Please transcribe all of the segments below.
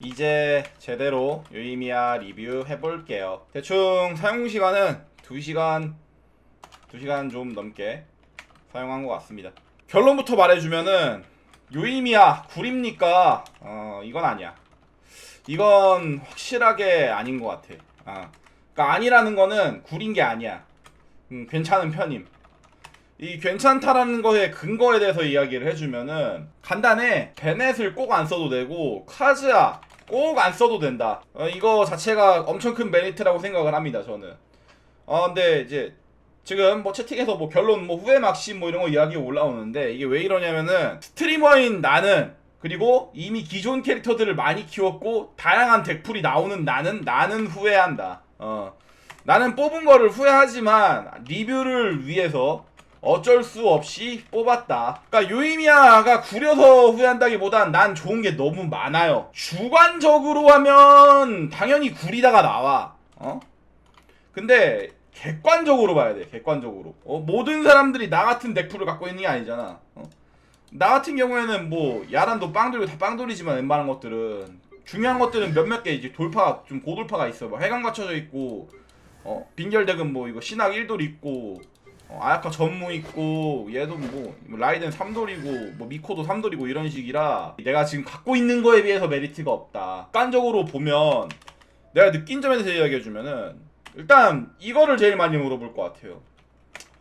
이제 제대로 유이미야 리뷰 해볼게요. 대충 사용 시간은 2시간, 2시간 좀 넘게 사용한 것 같습니다. 결론부터 말해주면은 유이미야 구립니까? 어 이건 아니야. 이건 확실하게 아닌 것 같아. 아, 그러니까 아니라는 거는 구린 게 아니야. 음, 괜찮은 편임. 이 괜찮다라는 거에 근거에 대해서 이야기를 해주면은 간단해 베넷을 꼭 안 써도 되고 카즈아 꼭 안 써도 된다. 어, 이거 자체가 엄청 큰 메리트라고 생각을 합니다 저는. 어 근데 이제 지금 뭐 채팅에서 뭐 결론 뭐 후회 막심 뭐 이런 거 이야기 올라오는데 이게 왜 이러냐면은 스트리머인 나는 그리고 이미 기존 캐릭터들을 많이 키웠고 다양한 덱풀이 나오는 나는 나는 후회한다. 어. 나는 뽑은 거를 후회하지만 리뷰를 위해서 어쩔 수 없이 뽑았다. 그러니까 요이미야가 구려서 후회한다기보단 난 좋은 게 너무 많아요. 주관적으로 하면 당연히 구리다가 나와. 어? 근데 객관적으로 봐야 돼. 객관적으로. 어, 모든 사람들이 나 같은 덱풀을 갖고 있는 게 아니잖아. 어? 나 같은 경우에는 뭐 야란도 빵돌이고 다 빵돌이지만 웬만한 것들은 중요한 것들은 몇몇 개 이제 돌파 좀 고돌파가 있어. 뭐 해강 갖춰져 있고 어? 빈결덱은 뭐 이거 신학 1돌 있고 어, 아야카 전무 있고 얘도 뭐 라이덴 3돌이고 뭐 미코도 3돌이고 이런 식이라 내가 지금 갖고 있는 거에 비해서 메리트가 없다. 객관적으로 보면 내가 느낀 점에 대해서 이야기해주면은 일단 이거를 제일 많이 물어볼 것 같아요.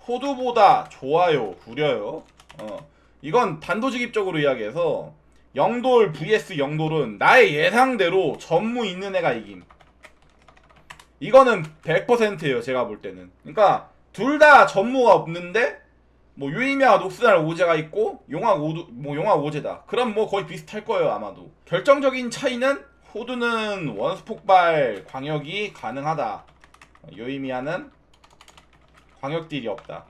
호두보다 좋아요, 구려요. 어 이건 단도직입적으로 이야기해서 영돌 vs 영돌은 나의 예상대로 전무 있는 애가 이김. 이거는 100%예요, 제가 볼 때는. 그러니까 둘 다 전무가 없는데 뭐 유이미와 녹스날 오제가 있고 용학 오두 뭐 용학 오제다. 그럼 뭐 거의 비슷할 거예요, 아마도. 결정적인 차이는 호두는 원스 폭발 광역이 가능하다. 유이미아는 광역 딜이 없다.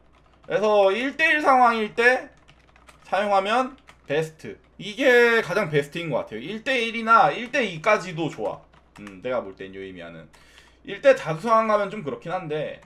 그래서 1대1 상황일 때 사용하면 베스트. 이게 가장 베스트인 것 같아요. 1대1이나 1대2까지도 좋아. 음, 내가 볼땐 요이미아는. 1대 다수 상황 가면 좀 그렇긴 한데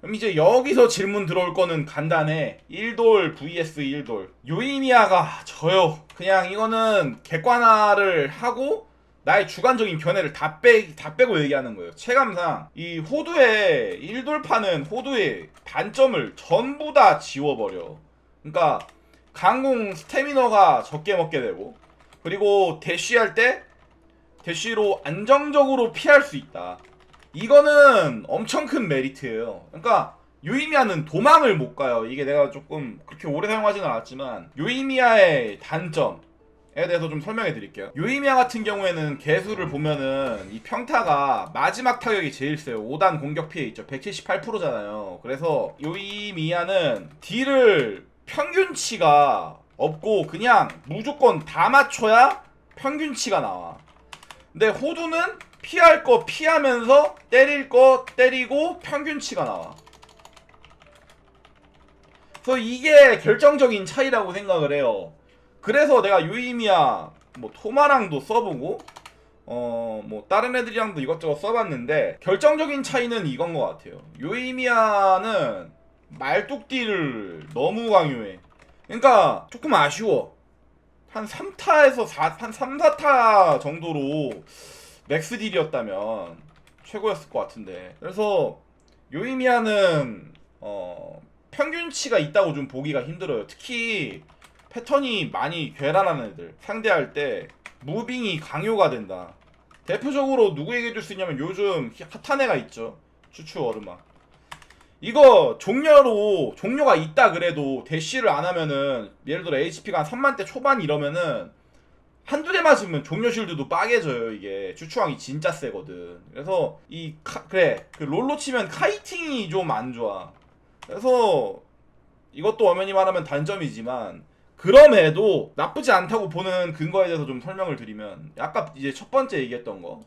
그럼 이제 여기서 질문 들어올 거는 간단해. 1돌 vs 1돌. 요이미아가 져요. 그냥 이거는 객관화를 하고 나의 주관적인 견해를 다, 빼, 다 빼고 얘기하는 거예요. 체감상 이 호두의 1돌파는 호두의 단점을 전부 다 지워버려. 그러니까 강공 스태미너가 적게 먹게 되고 그리고 대쉬할 때 대쉬로 안정적으로 피할 수 있다 이거는 엄청 큰 메리트예요. 그러니까 유이미아는 도망을 못 가요. 이게 내가 조금 그렇게 오래 사용하지는 않았지만 유이미아의 단점 에 대해서 좀 설명해 드릴게요. 유이미아 같은 경우에는 개수를 보면은 이 평타가 마지막 타격이 제일 세요. 5단 공격 피해 있죠. 178%잖아요. 그래서 유이미아는 딜을 평균치가 없고 그냥 무조건 다 맞춰야 평균치가 나와. 근데 호두는 피할 거 피하면서 때릴 거 때리고 평균치가 나와. 그래서 이게 결정적인 차이라고 생각을 해요. 그래서 내가 유이미야 뭐 토마랑도 써보고 어 뭐 다른 애들이랑도 이것저것 써봤는데 결정적인 차이는 이건 것 같아요. 유이미야는 말뚝딜을 너무 강요해. 그러니까 조금 아쉬워. 한 3타에서 4, 한 3, 4타 정도로 맥스 딜이었다면 최고였을 것 같은데. 그래서 요이미아는 어 평균치가 있다고 좀 보기가 힘들어요. 특히 패턴이 많이 괴랄한 애들 상대할 때 무빙이 강요가 된다. 대표적으로 누구 얘기해 줄 수 있냐면 요즘 핫한 애가 있죠. 추추 얼음아. 이거 종료로 종료가 있다 그래도 대쉬를 안 하면은 예를 들어 HP가 한 3만대 초반 이러면은 한두 대 맞으면 종료 실드도 빠개져요 이게. 추추왕이 진짜 세거든. 그래서 이 카, 그래 그 롤로 치면 카이팅이 좀 안 좋아. 그래서 이것도 엄연히 말하면 단점이지만 그럼에도 나쁘지 않다고 보는 근거에 대해서 좀 설명을 드리면 아까 이제 첫 번째 얘기했던 거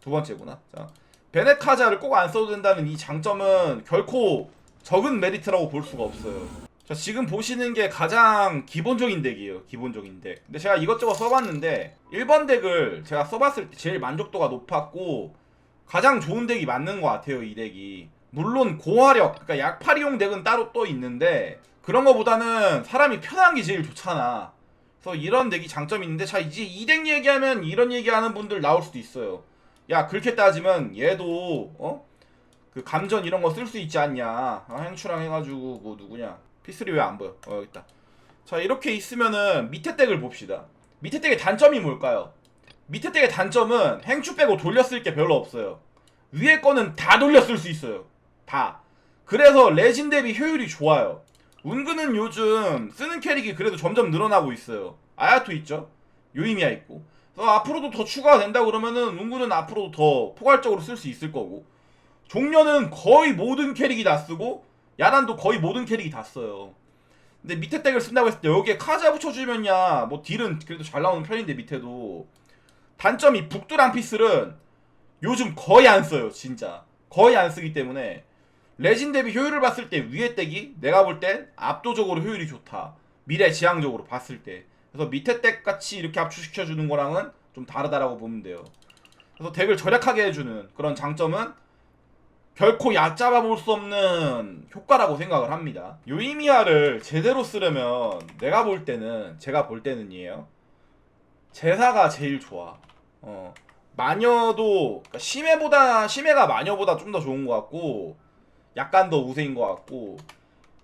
두 번째구나. 자 베네카자를 꼭 안 써도 된다는 이 장점은 결코 적은 메리트라고 볼 수가 없어요 자 지금 보시는 게 가장 기본적인 덱이에요 기본적인 덱 근데 제가 이것저것 써봤는데 1번 덱을 제가 써봤을 때 제일 만족도가 높았고 가장 좋은 덱이 맞는 것 같아요 이 덱이 물론 고화력 그러니까 약팔이용 덱은 따로 또 있는데 그런 거보다는 사람이 편한 게 제일 좋잖아 그래서 이런 덱이 장점이 있는데 자 이제 이 덱 얘기하면 이런 얘기하는 분들 나올 수도 있어요. 야 그렇게 따지면 얘도 어? 그 감전 이런 거 쓸 수 있지 않냐? 어, 행추랑 해가지고 뭐 누구냐? P3 왜 안 보여? 어 여기 있다. 자 이렇게 있으면은 밑에 덱을 봅시다. 밑에 덱의 단점이 뭘까요? 밑에 덱의 단점은 행추 빼고 돌렸을 게 별로 없어요. 위에 거는 다 돌렸을 수 있어요. 다. 그래서 레진 대비 효율이 좋아요. 운근은 요즘 쓰는 캐릭이 그래도 점점 늘어나고 있어요. 아야토 있죠? 요이미야 있고. 그래서 앞으로도 더 추가가 된다 그러면은 운근은 앞으로도 더 포괄적으로 쓸 수 있을 거고. 종려는 거의 모든 캐릭이 다 쓰고 야난도 거의 모든 캐릭이 다 써요. 근데 밑에 덱을 쓴다고 했을 때 여기에 카자 붙여주면야 뭐 딜은 그래도 잘 나오는 편인데 밑에도. 단점이 북두랑 피슬은 요즘 거의 안 써요 진짜. 거의 안 쓰기 때문에. 레진 대비 효율을 봤을 때 위에 덱이 내가 볼 땐 압도적으로 효율이 좋다. 미래 지향적으로 봤을 때. 그래서 밑에 덱 같이 이렇게 압축시켜 주는 거랑은 좀 다르다라고 보면 돼요. 그래서 덱을 절약하게 해주는 그런 장점은 결코 얕잡아 볼 수 없는 효과라고 생각을 합니다. 요이미아를 제대로 쓰려면 내가 볼 때는 제가 볼 때는이에요. 제사가 제일 좋아. 어. 마녀도 그러니까 심해보다 심해가 마녀보다 좀 더 좋은 것 같고 약간 더 우세인 것 같고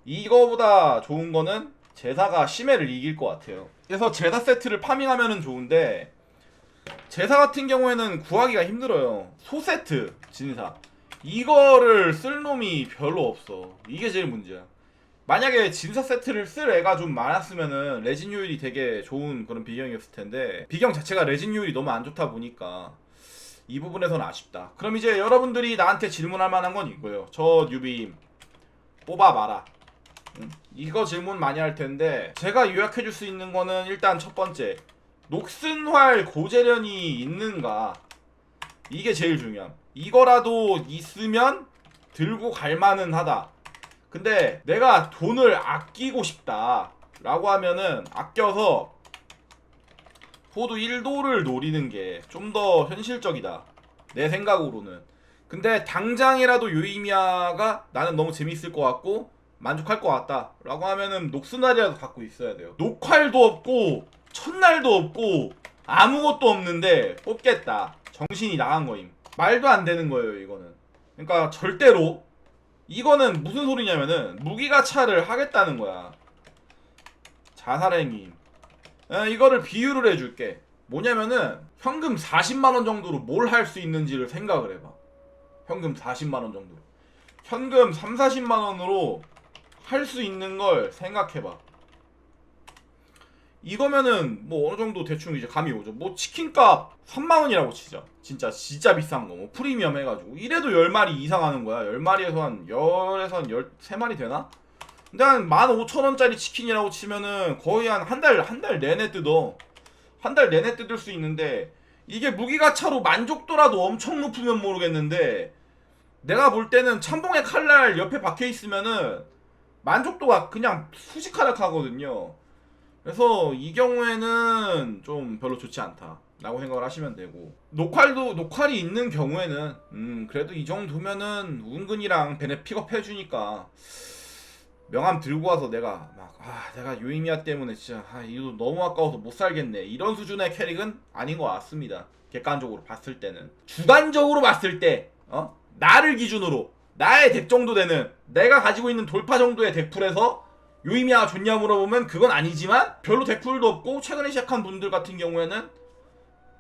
이거보다 좋은 거는 제사가 심해를 이길 것 같아요. 그래서 제사 세트를 파밍하면은 좋은데 제사 같은 경우에는 구하기가 힘들어요. 소 세트 진사. 이거를 쓸 놈이 별로 없어. 이게 제일 문제야. 만약에 진사 세트를 쓸 애가 좀 많았으면은 레진 효율이 되게 좋은 그런 비경이었을 텐데 비경 자체가 레진 효율이 너무 안 좋다 보니까 이 부분에서는 아쉽다. 그럼 이제 여러분들이 나한테 질문할 만한 건 이거예요. 저 뉴비 뽑아봐라. 음, 이거 질문 많이 할 텐데 제가 요약해 줄 수 있는 거는 일단 첫 번째 녹슨활 고재련이 있는가 이게 제일 중요함. 이거라도 있으면 들고 갈 만은 하다. 근데 내가 돈을 아끼고 싶다. 라고 하면은 아껴서 포드 1도를 노리는 게 좀 더 현실적이다. 내 생각으로는. 근데 당장이라도 요이미아가 나는 너무 재밌을 것 같고 만족할 것 같다. 라고 하면은 녹슨날이라도 갖고 있어야 돼요. 녹활도 없고 첫날도 없고 아무것도 없는데 뽑겠다. 정신이 나간 거임. 말도 안 되는 거예요, 이거는. 그러니까 절대로 이거는 무슨 소리냐면은 무기가차를 하겠다는 거야. 자살행위. 어, 이거를 비유를 해줄게. 뭐냐면은 현금 40만 원 정도로 뭘 할 수 있는지를 생각을 해봐. 현금 40만 원 정도. 현금 3, 40만 원으로 할 수 있는 걸 생각해봐. 이거면은 뭐 어느 정도 대충 이제 감이 오죠. 뭐 치킨값 3만 원이라고 치자. 진짜 진짜 비싼 거. 뭐 프리미엄 해 가지고 이래도 10마리 이상 하는 거야. 10마리에서 한 10에서 한 13마리 되나? 근데 한 15,000원짜리 치킨이라고 치면은 거의 한 한 달 한 달 내내 뜯어. 한 달 내내 뜯을 수 있는데 이게 무기가 차로 만족도라도 엄청 높으면 모르겠는데 내가 볼 때는 참봉의 칼날 옆에 박혀 있으면은 만족도가 그냥 수직하락하거든요. 그래서 이 경우에는 좀 별로 좋지 않다라고 생각을 하시면 되고 녹활도 녹활이 있는 경우에는 음 그래도 이 정도면은 운근이랑 베네 픽업해 주니까 명함 들고 와서 내가 막 아 내가 요이미아 때문에 진짜 아 이거 너무 아까워서 못 살겠네. 이런 수준의 캐릭은 아닌 것 같습니다. 객관적으로 봤을 때는. 주관적으로 봤을 때 어? 나를 기준으로 나의 덱 정도 되는 내가 가지고 있는 돌파 정도의 덱풀에서 요이미아가 좋냐 물어보면 그건 아니지만 별로 덱풀도 없고 최근에 시작한 분들 같은 경우에는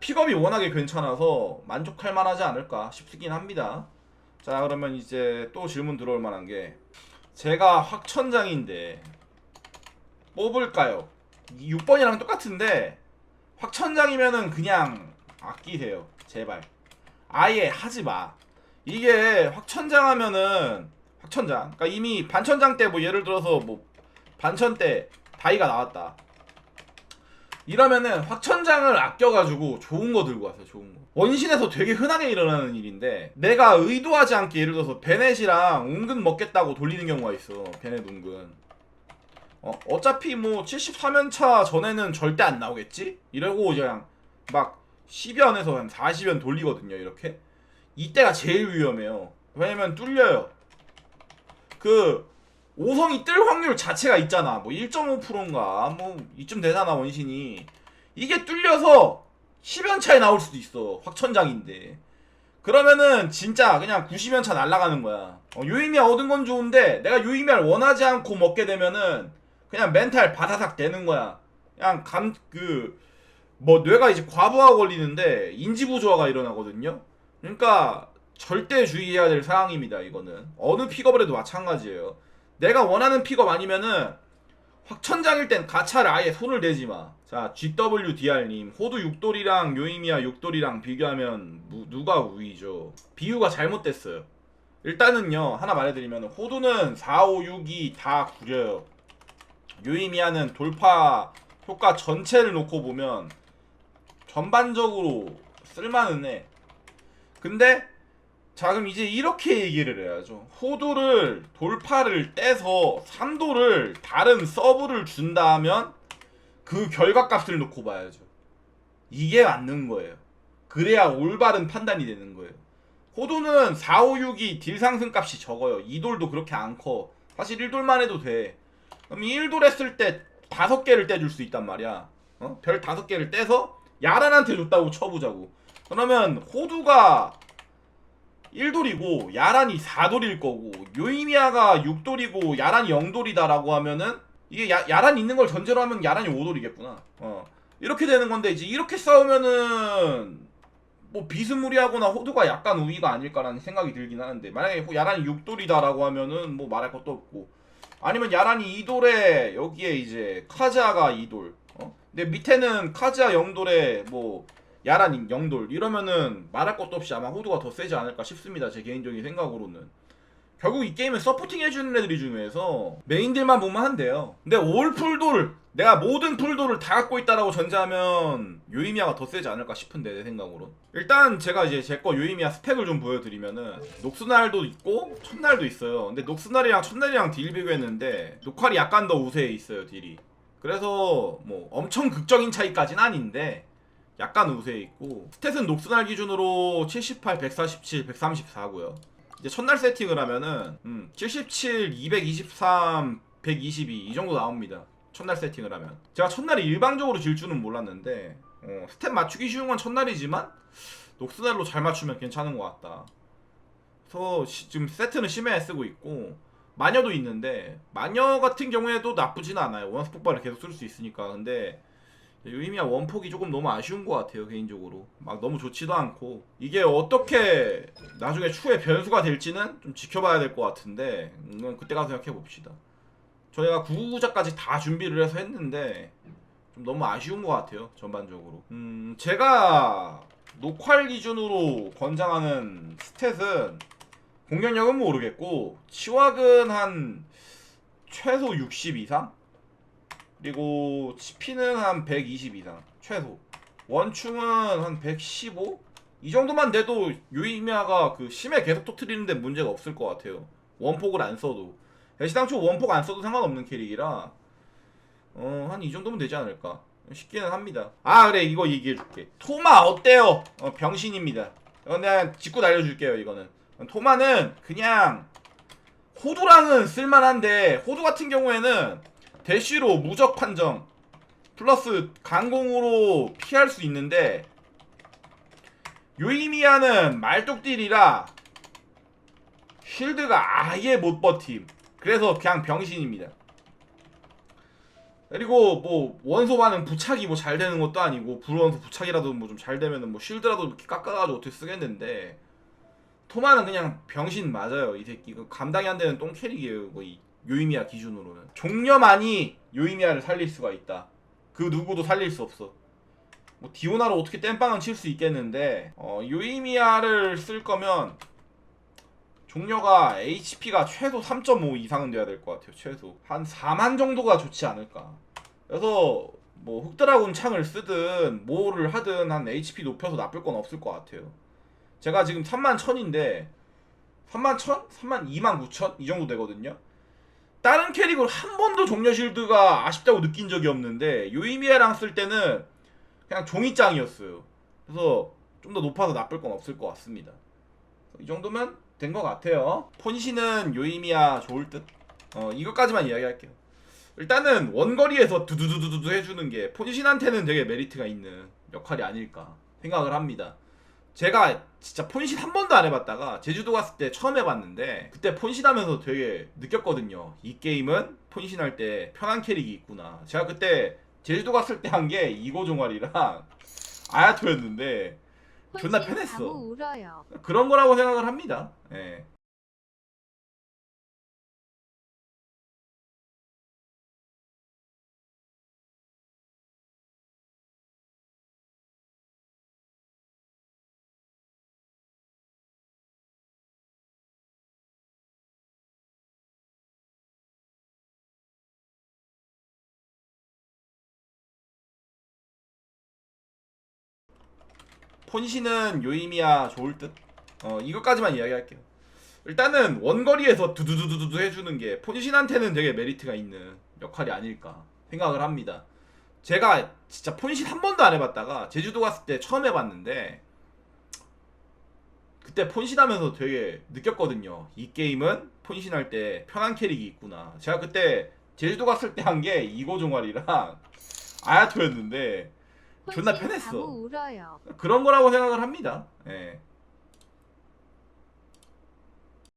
픽업이 워낙에 괜찮아서 만족할 만하지 않을까 싶긴 합니다. 자 그러면 이제 또 질문 들어올 만한 게 제가 확천장인데 뽑을까요? 6번이랑 똑같은데 확천장이면은 그냥 아끼세요 제발 아예 하지 마 이게 확천장 하면은 확천장 그러니까 이미 반천장 때 뭐 예를 들어서 뭐 반천 때 다이가 나왔다. 이러면은 확천장을 아껴가지고 좋은 거 들고 왔어요 좋은 거. 원신에서 되게 흔하게 일어나는 일인데 내가 의도하지 않게 예를 들어서 베넷이랑 은근 먹겠다고 돌리는 경우가 있어 베넷 은근. 어, 어차피 뭐 73연차 전에는 절대 안 나오겠지? 이러고 그냥 막 10연에서 한 40연 돌리거든요 이렇게. 이때가 제일 위험해요. 왜냐면 뚫려요. 그 오성이 뜰 확률 자체가 있잖아. 뭐 1.5%인가 뭐 이쯤 되잖아 원신이. 이게 뚫려서 10연 차에 나올 수도 있어. 확천장인데. 그러면은 진짜 그냥 90연 차 날아가는 거야. 어, 요이미야 얻은 건 좋은데 내가 요이미야를 원하지 않고 먹게 되면은 그냥 멘탈 바사삭 되는 거야. 그냥 감 그 뭐 뇌가 이제 과부하 걸리는데 인지 부조화가 일어나거든요. 그러니까 절대 주의해야 될 사항입니다. 이거는 어느 픽업을 해도 마찬가지예요. 내가 원하는 픽업 아니면은 확천장일 땐 가차를 아예 손을 대지 마. 자, GWDR님, 호두 6돌이랑 요이미야 6돌이랑 비교하면 무- 누가 우위죠? 비유가 잘못됐어요. 일단은요, 하나 말해드리면, 호두는 4, 5, 6이 다 구려요. 요이미야는 돌파 효과 전체를 놓고 보면 전반적으로 쓸만은 해. 근데 자 그럼 이제 이렇게 얘기를 해야죠. 호두를 돌파를 떼서 3도를 다른 서브를 준다면 그 결과값을 놓고 봐야죠. 이게 맞는 거예요. 그래야 올바른 판단이 되는 거예요. 호두는 4, 5, 6이 딜 상승 값이 적어요. 2돌도 그렇게 안 커. 사실 1돌만 해도 돼. 그럼 1돌 했을 때 5개를 떼줄 수 있단 말이야. 어? 별 5개를 떼서 야란한테 줬다고 쳐보자고. 그러면 호두가 1돌이고 야란이 4돌일 거고 요이미아가 6돌이고 야란이 0돌이다라고 하면은 이게 야, 야란 있는 걸 전제로 하면 야란이 5돌이겠구나. 어. 이렇게 되는 건데 이제 이렇게 싸우면은 뭐 비스무리하거나 호두가 약간 우위가 아닐까라는 생각이 들긴 하는데 만약에 호- 야란이 6돌이다라고 하면은 뭐 말할 것도 없고 아니면 야란이 2돌에 여기에 이제 카즈아가 2돌 어? 근데 밑에는 카즈아 0돌에 뭐 야란이 0돌 이러면은 말할 것도 없이 아마 호두가 더 세지 않을까 싶습니다 제 개인적인 생각으로는. 결국 이 게임은 서포팅 해주는 애들이 중요해서 메인들만 보면 한대요. 근데 올 풀돌 내가 모든 풀돌을 다 갖고 있다라고 전제하면 요이미아가 더 세지 않을까 싶은데 내 생각으로 일단 제가 이제 제 거 요이미아 스펙을 좀 보여드리면은 녹스날도 있고 첫날도 있어요. 근데 녹스날이랑 첫날이랑 딜 비교했는데 녹활이 약간 더 우세해 있어요 딜이. 그래서 뭐 엄청 극적인 차이까지는 아닌데 약간 우세해 있고 스탯은 녹스날 기준으로 78, 147, 134고요 이제 첫날 세팅을 하면은 음, 77, 223, 122 이 정도 나옵니다. 첫날 세팅을 하면 제가 첫날이 일방적으로 질 줄은 몰랐는데 어, 스텝 맞추기 쉬운 건 첫날이지만 녹스날로 잘 맞추면 괜찮은 것 같다. 그래서 시- 지금 세트는 심해 쓰고 있고 마녀도 있는데 마녀 같은 경우에도 나쁘진 않아요. 원스 폭발을 계속 쓸 수 있으니까 근데 유이미야 원폭이 조금 너무 아쉬운 것 같아요 개인적으로. 막 너무 좋지도 않고. 이게 어떻게 나중에 추후에 변수가 될지는 좀 지켜봐야 될 것 같은데 이건 그때 가서 생각해 봅시다. 저희가 9구자까지 다 준비를 해서 했는데 좀 너무 아쉬운 것 같아요 전반적으로. 음 제가 녹활 기준으로 권장하는 스탯은 공격력은 모르겠고 치확은 한 최소 60 이상 그리고 치피는 한 120 이상 최소. 원충은 한 115? 이 정도만 돼도 유이미아가 그 심해 계속 터트리는데 문제가 없을 것 같아요. 원폭을 안 써도. 애시당초 원폭 안 써도 상관없는 캐릭이라 어 한 이 정도면 되지 않을까. 쉽게는 합니다. 아 그래. 이거 얘기해줄게. 토마 어때요? 어, 병신입니다. 어, 내가 짚고 날려줄게요 이거는. 토마는 그냥 호두랑은 쓸만한데 호두 같은 경우에는 대쉬로 무적 판정 플러스 강공으로 피할 수 있는데 요이미아는 말뚝딜이라 쉴드가 아예 못 버팀. 그래서 그냥 병신입니다. 그리고 뭐 원소반은 부착이 뭐 잘 되는 것도 아니고 불원소 부착이라도 뭐 좀 잘 되면은 뭐 쉴드라도 이렇게 깎아가지고 어떻게 쓰겠는데 토마는 그냥 병신 맞아요 이 새끼. 그 감당이 안 되는 똥 캐릭이에요 거의 요이미아 기준으로는. 종려만이 요이미아를 살릴 수가 있다. 그 누구도 살릴 수 없어. 뭐 디오나로 어떻게 땜빵은 칠 수 있겠는데 어, 요이미아를 쓸 거면 종려가 HP가 최소 3.5 이상은 돼야 될 것 같아요 최소. 한 4만 정도가 좋지 않을까. 그래서 뭐 흑드라군 창을 쓰든 뭐를 하든 한 HP 높여서 나쁠 건 없을 것 같아요. 제가 지금 3만 1000인데 3만 1000? 3만 2만 9천? 이 정도 되거든요 다른 캐릭을 한 번도 종려 실드가 아쉽다고 느낀 적이 없는데 요이미아랑 쓸 때는 그냥 종이장이었어요 그래서 좀 더 높아서 나쁠 건 없을 것 같습니다 이 정도면 된 것 같아요 폰시는 요이미아 좋을 듯 어, 이것까지만 이야기할게요. 일단은 원거리에서 두두두두두 해주는 게 폰신한테는 되게 메리트가 있는 역할이 아닐까 생각을 합니다. 제가 진짜 폰신 한 번도 안 해봤다가 제주도 갔을 때 처음 해봤는데 그때 폰신 하면서 되게 느꼈거든요. 이 게임은 폰신 할때 편한 캐릭이 있구나. 제가 그때 제주도 갔을 때 한 게 이고 종알이랑 아야토였는데 존나 편했어. 울어요. 그런 거라고 생각을 합니다. 예. 폰신은 요이미야 좋을 듯? 어, 이것까지만 이야기할게요. 일단은 원거리에서 두두두두두 해주는 게 폰신한테는 되게 메리트가 있는 역할이 아닐까 생각을 합니다. 제가 진짜 폰신 한 번도 안 해봤다가 제주도 갔을 때 처음 해봤는데 그때 폰신 하면서 되게 느꼈거든요. 이 게임은 폰신 할 때 편한 캐릭이 있구나. 제가 그때 제주도 갔을 때 한 게 이고 종알이랑 아야토였는데 존나 혼신 편했어. 울어요. 그런 거라고 생각을 합니다. 예.